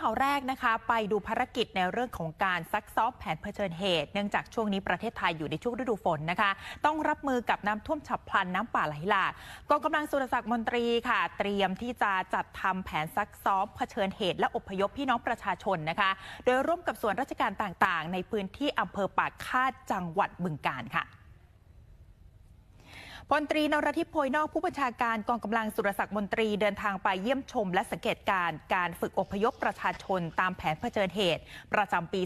ข่าวแรกนะคะไปดูภารกิจในเรื่องของการซักซ้อมแผนเผชิญเหตุ เนื่องจากช่วงนี้ประเทศไทยอยู่ในช่วงฤดูฝนนะคะ ต้องรับมือกับน้ำท่วมฉับพลันน้ำป่าไหลหลากกองกำลังสุรศักดิ์มนตรีค่ะ เตรียมที่จะจัดทำแผนซักซ้อมเผชิญเหตุ และอพยพพี่น้องประชาชนนะคะ โดยร่วมกับส่วนราชการต่างๆ ในพื้นที่อำเภอปากคาดจังหวัดบึงกาฬค่ะ พลตรีนรทิพย์โพยนอกผู้บัญชาการกองกำลังสุรศักดิ์มนตรีเดินทางไปเยี่ยมชม และสังเกตการณ์การฝึกอพยพประชาชนตามแผนเผชิญเหตุ ประจำปี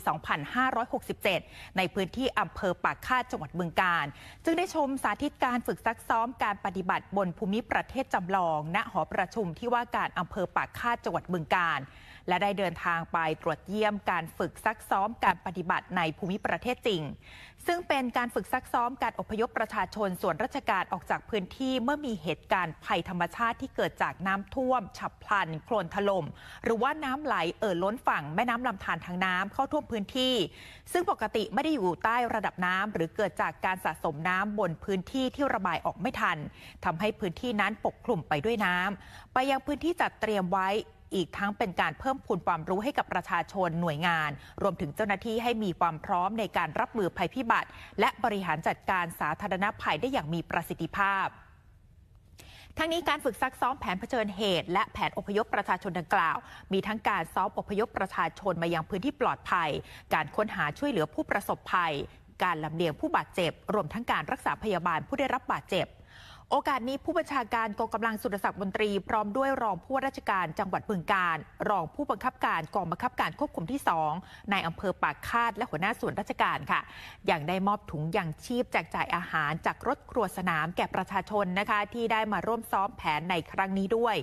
2567 ในพื้นที่อำเภอปากคาดจังหวัดบึงกาฬจึงได้ชมสาธิตการฝึกซักซ้อมการปฏิบัติบนภูมิประเทศจำลอง ณหอประชุมที่ว่าการอำเภอปากคาดจังหวัดบึงกาฬ และได้เดินทางไปตรวจเยี่ยมการฝึกซักซ้อมการปฏิบัติในภูมิประเทศจริง ซึ่งเป็นการฝึกซักซ้อมการอพยพประชาชนส่วนราชการออกจากพื้นที่เมื่อมีเหตุการณ์ภัยธรรมชาติที่เกิดจากน้ำท่วม ฉับพลัน โคลนถล่มหรือว่าน้ำไหลเอ่อล้นฝั่งแม่น้ำลำธารทางน้ำเข้าท่วมพื้นที่ ซึ่งปกติไม่ได้อยู่ใต้ระดับน้ำหรือเกิดจากการสะสมน้ำบนพื้นที่ที่ระบายออกไม่ทันทำให้พื้นที่นั้นปกคลุมไปด้วยน้ำไปยังพื้นที่จัดเตรียมไว้ อีกทั้งเป็นการเพิ่มพูนความรู้ให้กับประชาชนหน่วยงาน รวมถึงเจ้าหน้าที่ให้มีความพร้อมในการรับมือภัยพิบัติ และบริหารจัดการสาธารณภัยได้อย่างมีประสิทธิภาพทั้งนี้การฝึกซักซ้อมแผนเผชิญเหตุ และแผนอพยพประชาชนดังกล่าว มีทั้งการซ้อมอพยพประชาชนมายังพื้นที่ปลอดภัย การค้นหาช่วยเหลือผู้ประสบภัย การลำเลียงผู้บาดเจ็บ รวมทั้งการรักษาพยาบาลผู้ได้รับบาดเจ็บ โอกาสนี้ผู้บัญชาการกองกำลังสุรศักดิ์มนตรี พร้อมด้วยรองผู้ว่าราชการจังหวัดบึงกาฬรองผู้บังคับการกองบังคับการควบคุมที่ 2 ในอำเภอปากคาดและหัวหน้าส่วนราชการค่ะ อย่างได้มอบถุงยางชีพแจกจ่ายอาหารจากรถครัวสนามแก่ประชาชนนะคะ ที่ได้มาร่วมซ้อมแผนในครั้งนี้ด้วย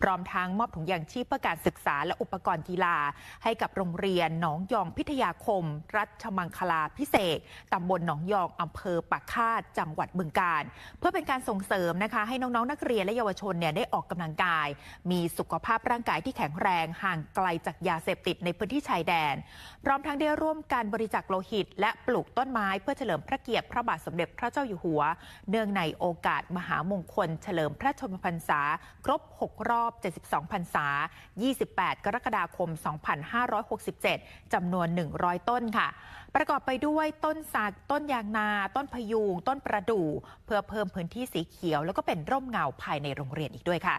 พร้อมทั้งมอบถุงยางชีพเพื่อการศึกษาและอุปกรณ์กีฬา ให้กับโรงเรียนหนองยองพิทยาคม รัชมังคลาพิเศษตำบลหนองยองอำเภอปากคาดจังหวัดบึงกาฬเพื่อเป็นการส่งเสริมนะคะ ให้น้องๆ นักเรียนและเยาวชนเนี่ยได้ออกกำลังกาย มีสุขภาพร่างกายที่แข็งแรงห่างไกลจากยาเสพติดในพื้นที่ชายแดน พร้อมทั้งได้ร่วมการบริจาคโลหิต และปลูกต้นไม้เพื่อเฉลิมพระเกียรติพระบาทสมเด็จพระเจ้าอยู่หัว เนื่องในโอกาสมหามงคล เฉลิมพระชนมพรรษา ครบ 6 รอบ 72 พรรษา 28 กรกฎาคม 2567จำนวน 100 ต้นค่ะ ประกอบไปด้วยต้นสักต้นยางนา ต้นพยุงต้นประดู่เพื่อเพิ่มพื้นที่สีเขียว แล้วก็เป็นร่มเงาภายในโรงเรียนอีกด้วยค่ะ